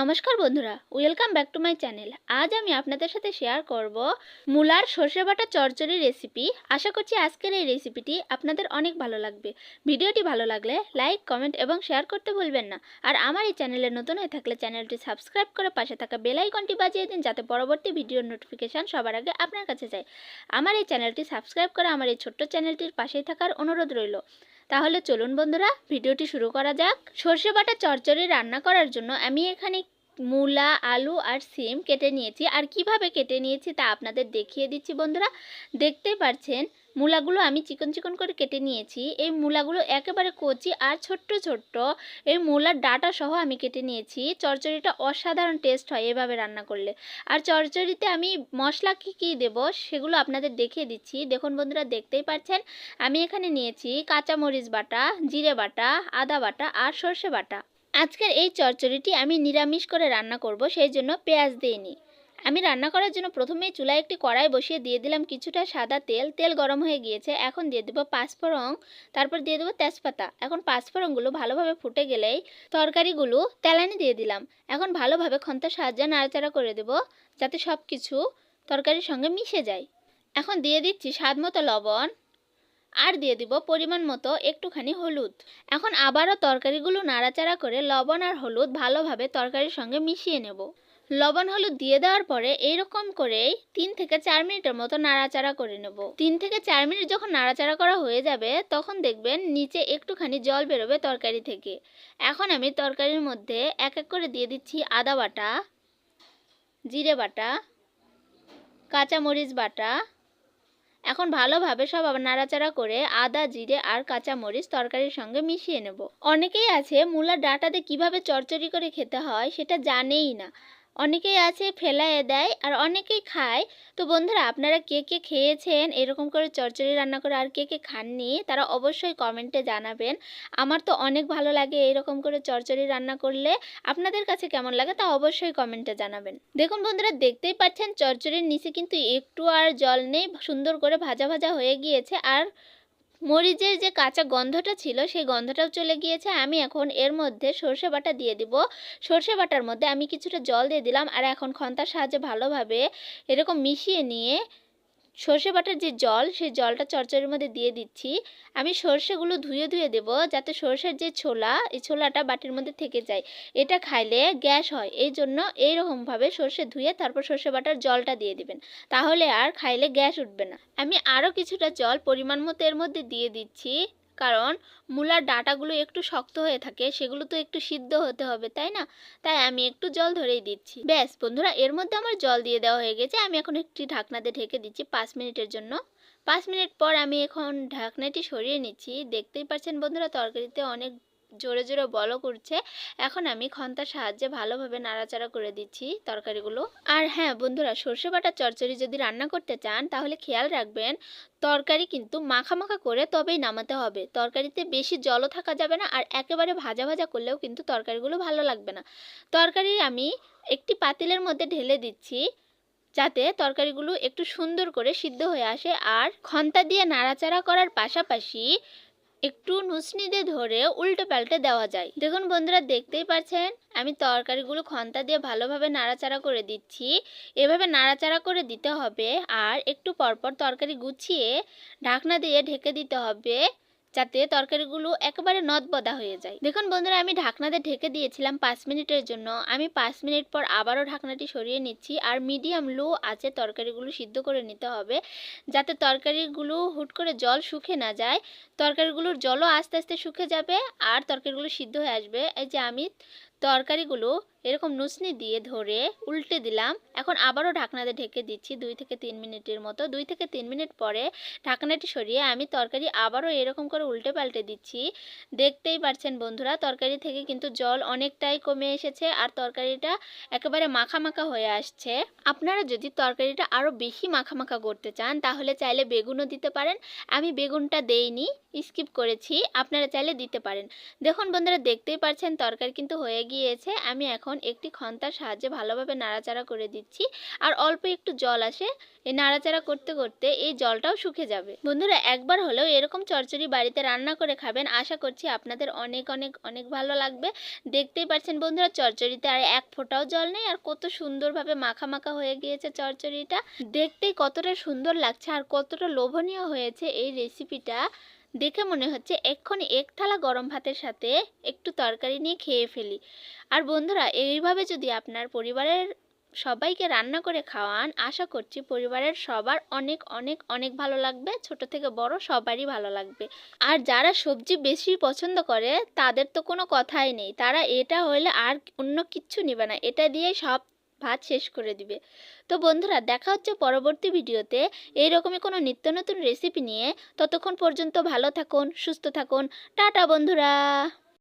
নমস্কার বন্ধুরা, welcome back to my channel. আজ আমি আপনাদের সাথে শেয়ার করব মূলার সর্ষে বাটা চচ্চড়ি রেসিপি। আশা করছি আজকের এই রেসিপিটি আপনাদের অনেক ভালো লাগবে। ভিডিওটি ভালো লাগলে লাইক, কমেন্ট এবং শেয়ার করতে ভুলবেন না। আর আমার এই চ্যানেলে নতুন হয়ে থাকলে চ্যানেলটি সাবস্ক্রাইব করে পাশে থাকা বেল আইকনটি বাজিয়ে দিন যাতে পরবর্তী ভিডিওর নোটিফিকেশান সবার আগে আপনার কাছে যায়। আমার এই চ্যানেলটি সাবস্ক্রাইব করে আমার এই ছোট্ট চ্যানেলটির পাশেই থাকার অনুরোধ রইল। তাহলে চলুন বন্ধুরা, ভিডিওটি শুরু করা যাক। সর্ষে বাটা চচ্চড়ি রান্না করার জন্য আমি এখানে মূলা, আলু আর সিম কেটে নিয়েছি। আর কীভাবে কেটে নিয়েছি তা আপনাদের দেখিয়ে দিচ্ছি বন্ধুরা। দেখতে পাচ্ছেন মূলাগুলো আমি চিকন চিকন করে কেটে নিয়েছি। এই মূলাগুলো একেবারে কচি আর ছোট্ট ছোট্ট। এই মূলার ডাটা সহ আমি কেটে নিয়েছি। চচ্চড়িটা অসাধারণ টেস্ট হয় এভাবে রান্না করলে। আর চচ্চড়িতে আমি মশলা কী কী দেবো সেগুলো আপনাদের দেখিয়ে দিচ্ছি। দেখুন বন্ধুরা, দেখতেই পাচ্ছেন। আমি এখানে নিয়েছি কাঁচামরিচ বাটা, জিরে বাটা, আদা বাটা আর সর্ষে বাটা। আজকের এই চচ্চড়িটি আমি নিরামিষ করে রান্না করব, সেই জন্য পেঁয়াজ দিইনি আমি রান্না করার জন্য প্রথমেই চুলায় একটি কড়াই বসিয়ে দিয়ে দিলাম কিছুটা সাদা তেল। তেল গরম হয়ে গিয়েছে। এখন দিয়ে দেবো পাঁচফোড়ন, তারপর দিয়ে দেবো তেজপাতা। এখন পাঁচফোড়নগুলো ভালোভাবে ফুটে গেলেই তরকারিগুলো তেলানি দিয়ে দিলাম। এখন ভালোভাবে খন্তার সাহায্যে নাড়াচাড়া করে দেব যাতে সব কিছু তরকারির সঙ্গে মিশে যায়। এখন দিয়ে দিচ্ছি স্বাদ মতো লবণ আর দিয়ে দিব পরিমাণ মতো একটুখানি হলুদ। এখন আবারও তরকারিগুলো নাড়াচাড়া করে লবণ আর হলুদ ভালোভাবে তরকারির সঙ্গে মিশিয়ে নেব। লবণ হলুদ দিয়ে দেওয়ার পরে এইরকম করেই তিন থেকে চার মিনিটের মতো নাড়াচাড়া করে নেব। তিন থেকে চার মিনিট যখন নাড়াচাড়া করা হয়ে যাবে, তখন দেখবেন নিচে একটুখানি জল বেরোবে তরকারি থেকে। এখন আমি তরকারির মধ্যে এক এক করে দিয়ে দিচ্ছি আদা বাটা, জিরে বাটা, কাঁচামরিচ বাটা। এখন ভালোভাবে সব আবার নাড়াচাড়া করে আদা, জিরে আর কাঁচামরিচ তরকারির সঙ্গে মিশিয়ে নেব। অনেকেই আছে মূলার ডাঁটাতে কীভাবে চচ্চড়ি করে খেতে হয় সেটা জানেই না। অনেকেই আছে ফেলাইয়ে দেয় আর অনেকেই খায়। তো বন্ধুরা, আপনারা কে কে খেয়েছেন? এরকম করে চচ্চড়ি রান্না করে আর কে কে খাননি? তারা অবশ্যই কমেন্টে জানাবেন। আমার তো অনেক ভালো লাগে এরকম করে চচ্চড়ি রান্না করলে। আপনাদের কাছে কেমন লাগে তা অবশ্যই কমেন্টে জানাবেন। দেখুন বন্ধুরা, দেখতেই পাচ্ছেন চচ্চড়ির নিচে কিন্তু একটু আর জল নেই, সুন্দর করে ভাজা ভাজা হয়ে গিয়েছে। আর মরিচের যে কাঁচা গন্ধটা ছিল, সেই গন্ধটাও চলে গিয়েছে। আমি এখন এর মধ্যে সর্ষে বাটা দিয়ে দিব। সর্ষে বাটার মধ্যে আমি কিছুটা জল দিয়ে দিলাম। আর এখন খন্তার সাহায্যে ভালোভাবে এরকম মিশিয়ে নিয়ে সর্ষে বাটার যে জল, সেই জলটা চরচরের মধ্যে দিয়ে দিচ্ছি। আমি সর্ষেগুলো ধুয়ে ধুয়ে দেব যাতে সর্ষের যে ছোলা, এই ছোলাটা বাটির মধ্যে থেকে যায়। এটা খাইলে গ্যাস হয়, এই জন্য এইরকমভাবে সর্ষে ধুয়ে তারপর সর্ষে বাটার জলটা দিয়ে দিবেন। তাহলে আর খাইলে গ্যাস উঠবে না। আমি আরও কিছুটা জল পরিমাণ মতো এর মধ্যে দিয়ে দিচ্ছি। কারণ মূলার ডাঁটাগুলো একটু শক্ত হয়ে থাকে, সেগুলো তো একটু সিদ্ধ হতে হবে, তাই না? তাই আমি একটু জল ধরেই দিচ্ছি। ব্যাস, বন্ধুরা, এর মধ্যে আমার জল দিয়ে দেওয়া হয়ে গেছে। আমি এখন একটি ঢাকনাতে ঢেকে দিচ্ছি পাঁচ মিনিটের জন্য। পাঁচ মিনিট পর আমি এখন ঢাকনাটি সরিয়ে নিচ্ছি। দেখতেই পাচ্ছেন বন্ধুরা, তরকারিতে অনেক জোরে জোরে বলো করছে এখন আমি খন্তার সাহায্যে ভালোভাবে নাড়াচাড়া করে দিচ্ছি তরকারিগুলো। আর হ্যাঁ বন্ধুরা, সর্ষে বাটা চচ্চড়ি যদি রান্না করতে চান, তাহলে খেয়াল রাখবেন, তরকারি কিন্তু মাখা মাখা করে তবেই নামাতে হবে। তরকারিতে বেশি জলও থাকা যাবে না আর একেবারে ভাজা ভাজা করলেও কিন্তু তরকারিগুলো ভালো লাগবে না। তরকারি আমি একটি পাতিলের মধ্যে ঢেলে দিচ্ছি, যাতে তরকারিগুলো একটু সুন্দর করে সিদ্ধ হয়ে আসে। আর খন্তা দিয়ে নাড়াচাড়া করার পাশাপাশি একটু নুসনি দিয়ে ধরে উল্টো পাল্টে দেওয়া যায়। দেখুন বন্ধুরা, দেখতেই পাচ্ছেন? আমি তরকারিগুলো খন্তা দিয়ে ভালোভাবে নাড়াচাড়া করে দিচ্ছি। এভাবে নাড়াচাড়া করে দিতে হবে আর একটু পরপর তরকারি গুছিয়ে ঢাকনা দিয়ে ঢেকে দিতে হবে। যাতে তরকারিগুলো একেবারে নদবদা হয়ে যায়। দেখুন বন্ধুরা, আমি ঢাকনাতে ঢেকে দিয়েছিলাম পাঁচ মিনিটের জন্য। আমি পাঁচ মিনিট পর আবারও ঢাকনাটি সরিয়ে নিচ্ছি আর মিডিয়াম লো আছে তরকারিগুলো সিদ্ধ করে নিতে হবে, যাতে তরকারিগুলো হুট করে জল শুকে না যায়। তরকারিগুলোর জলও আস্তে আস্তে শুকে যাবে আর তরকারিগুলো সিদ্ধ হয়ে আসবে। এই যে আমি তরকারিগুলো এরকম নুসনি দিয়ে ধরে উল্টে দিলাম। এখন আবারও ঢাকনাতে ঢেকে দিচ্ছি দুই থেকে তিন মিনিটের মতো। দুই থেকে তিন মিনিট পরে ঢাকনাটি সরিয়ে আমি তরকারি আবারও এরকম করে উল্টে পাল্টে দিচ্ছি। দেখতেই পারছেন বন্ধুরা, তরকারি থেকে কিন্তু জল অনেকটাই কমে এসেছে আর তরকারিটা একেবারে মাখা মাখা হয়ে আসছে। আপনারা যদি তরকারিটা আরও বেশি মাখা মাখা করতে চান, তাহলে চাইলে বেগুনও দিতে পারেন। আমি বেগুনটা দেইনি, স্কিপ করেছি, আপনারা চাইলে দিতে পারেন। দেখুন বন্ধুরা, দেখতেই পারছেন তরকারি কিন্তু হয়ে গিয়েছে। আমি এখন একটি খন্তার সাহায্যে ভালোভাবে নাড়াচাড়া করে দিচ্ছি আর অল্প একটু জল আসে। এই নাড়াচাড়া করতে করতে এই জলটাও শুকে যাবে। বন্ধুরা, একবার হলেও এরকম চচ্চড়ি বাড়িতে রান্না করে খাবেন আশা করছি আপনাদের অনেক অনেক অনেক ভালো লাগবে। দেখতেই পাচ্ছেন বন্ধুরা চচ্চড়িতে আর এক ফোঁটাও জল নেই আর কত সুন্দরভাবে মাখা মাখা হয়ে গিয়েছে চচ্চড়িটা দেখতেই কতটা সুন্দর লাগছে আর কতটা লোভনীয় হয়েছে এই রেসিপিটা দেখে মনে হচ্ছে এক্ষুনি এক থালা গরম ভাতের সাথে একটু তরকারি নিয়ে খেয়ে ফেলি। আর বন্ধুরা, এইভাবে যদি আপনার পরিবারের সবাইকে রান্না করে খাওয়ান, আশা করছি পরিবারের সবার অনেক অনেক অনেক ভালো লাগবে। ছোট থেকে বড় সবারই ভালো লাগবে। আর যারা সবজি বেশি পছন্দ করে, তাদের তো কোনো কথাই নেই। তারা এটা হলে আর অন্য কিচ্ছু নেবে না। এটা দিয়ে সব ভাত শেষ করে দিবে। তো বন্ধুরা, দেখা হচ্ছে পরবর্তী ভিডিওতে। এই এইরকমই কোনো নিত্য নতুন রেসিপি নিয়ে। ততক্ষণ পর্যন্ত ভালো থাকুন, সুস্থ থাকুন। টাটা বন্ধুরা!